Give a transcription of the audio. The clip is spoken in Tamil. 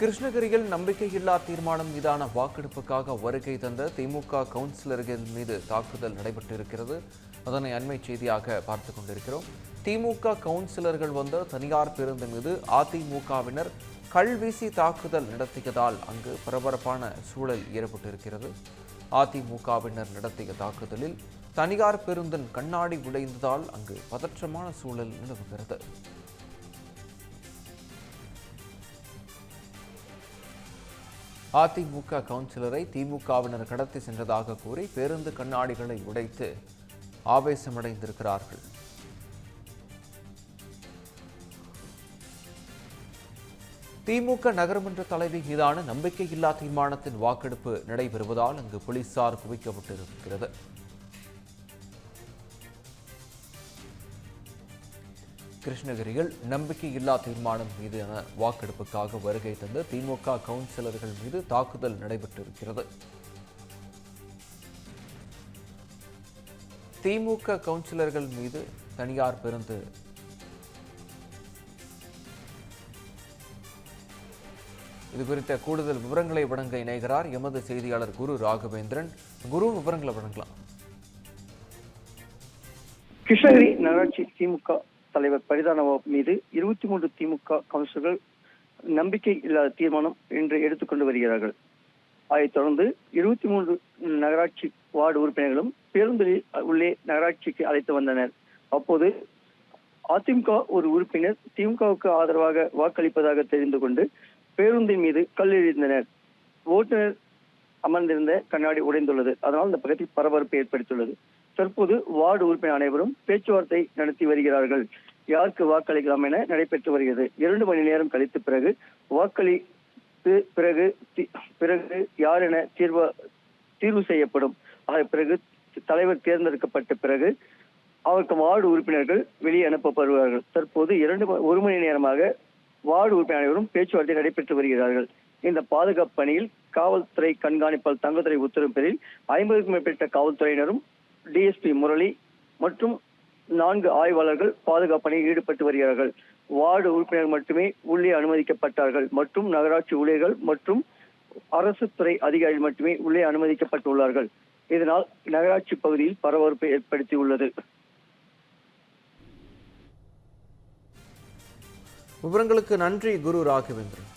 கிருஷ்ணகிரியில் நம்பிக்கையில்லா தீர்மானம் மீதான வாக்கெடுப்புக்காக வருகை தந்த திமுக கவுன்சிலர்கள் மீது தாக்குதல் நடைபெற்றிருக்கிறது. அதனை அண்மை செய்தியாக பார்த்து கொண்டிருக்கிறோம். திமுக கவுன்சிலர்கள் வந்த தனியார் பேருந்து மீது அதிமுகவினர் கல்வீசி தாக்குதல் நடத்தியதால் அங்கு பரபரப்பான சூழல் ஏற்பட்டிருக்கிறது. அதிமுகவினர் நடத்திய தாக்குதலில் தனியார் பேருந்தின் கண்ணாடி உடைந்ததால் அங்கு பதற்றமான சூழல் நிலவுகிறது. அதிமுக கவுன்சிலரை திமுகவினர் கடத்தி சென்றதாக கூறி பேருந்து கண்ணாடிகளை உடைத்து ஆவேசமடைந்திருக்கிறார்கள். திமுக நகரமன்ற தலைவி மீதான நம்பிக்கையில்லா தீர்மானத்தின் வாக்கெடுப்பு நடைபெறுவதால் அங்கு போலீசார் குவிக்கப்பட்டிருக்கிறது. கிருஷ்ணகிரியில் நம்பிக்கையில்லா தீர்மானம் மீதான வாக்கெடுப்புக்காக வருகை தந்த திமுக கவுன்சிலர்கள் மீது தாக்குதல் நடைபெற்றிருக்கிறது. திமுக கவுன்சிலர்கள் மீது தனியார் பேருந்து. இது குறித்த கூடுதல் விவரங்களை வழங்க இணைகிறார் எமது செய்தியாளர் குரு ராகவேந்திரன். குரு விவரங்களை வழங்கலாம். கிருஷ்ணகிரி நகராட்சி திமுக தலைவர் பரிதானவா மீது இருபத்தி மூன்று திமுக கவுன்சிலர்கள் நம்பிக்கை இல்லாத தீர்மானம் இன்று எடுத்துக்கொண்டு வருகிறார்கள். அதைத் தொடர்ந்து இருபத்தி மூன்று நகராட்சி வார்டு உறுப்பினர்களும் பேருந்தில் உள்ளே நகராட்சிக்கு அழைத்து வந்தனர். அப்போது அதிமுக ஒரு உறுப்பினர் திமுகவுக்கு ஆதரவாக வாக்களிப்பதாக தெரிந்து கொண்டு பேருந்தின் மீது கல்லெறிந்தனர் ஓட்டுநர் அமர்ந்திருந்த கண்ணாடி உடைந்துள்ளது. அதனால் இந்த பக்கத்தில் பரபரப்பு ஏற்படுத்தியுள்ளது. தற்போது வார்டு உறுப்பினர் அனைவரும் பேச்சுவார்த்தை நடத்தி வருகிறார்கள். யாருக்கு வாக்களிக்கலாம் என நடைபெற்று வருகிறது. இரண்டு மணி நேரம் கழித்த பிறகு வாக்களித்து பிறகு தி- பிறகு யார் என தீர்வு தீர்வு செய்யப்படும். ஆக பிறகு தலைவர் தேர்ந்தெடுக்கப்பட்ட பிறகு அவருக்கு வார்டு உறுப்பினர்கள் வெளியே அனுப்பப்படுவார்கள். தற்போது இரண்டு ஒரு மணி நேரமாக வார்டு உறுப்பினர் அனைவரும் பேச்சுவார்த்தை நடைபெற்று வருகிறார்கள். இந்த பாதுகாப்பு பணியில் காவல்துறை கண்காணிப்பால் தங்கத்துறை உத்தரவு பேரில் ஐம்பதுக்கும் மேற்பட்ட காவல்துறையினரும் டிஎஸ்பி முரளி மற்றும் நான்கு ஆய்வாளர்கள் பாதுகாப்பணியில் ஈடுபட்டு வருகிறார்கள். வார்டு உறுப்பினர் மட்டுமே உள்ளே அனுமதிக்கப்பட்டார்கள். மற்றும் நகராட்சி ஊழியர்கள் மற்றும் அரசு துறை அதிகாரிகள் மட்டுமே உள்ளே அனுமதிக்கப்பட்டுள்ளார்கள். இதனால் நகராட்சி பகுதியில் பரபரப்பை ஏற்படுத்தியுள்ளது. விவரங்களுக்கு நன்றி குரு ராகவேந்திரன்.